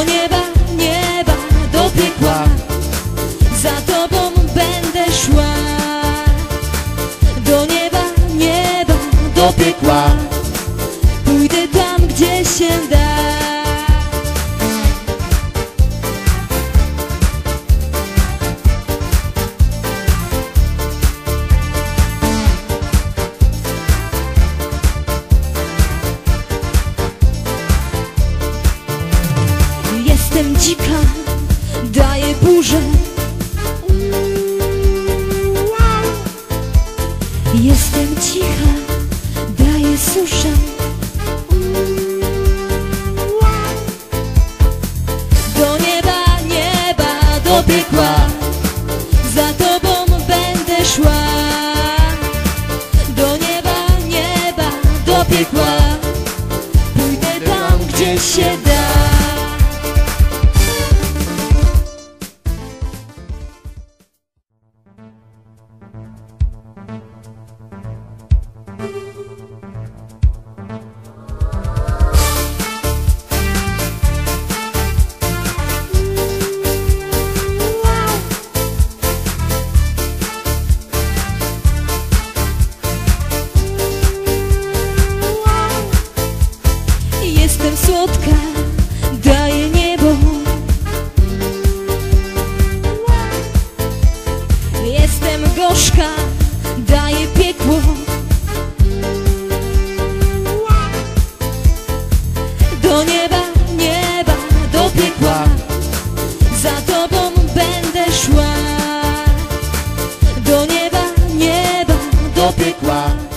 Do nieba, nieba, do piekła. Za tobą będę szła. Do nieba, nieba, do piekła. Pójdę tam, gdzie się da Jestem dzika, daję burzę. Jestem cicha, daję suszę. Do nieba, nieba, do piekła. Za tobą będę szła. Do nieba, nieba, do piekła. Pójdę tam, gdzie się da słodka daje niebo. Jestem gorzka, daje piekło. Do nieba, nieba, do piekła. Za tobą będę szła. Do nieba, nieba, do piekła.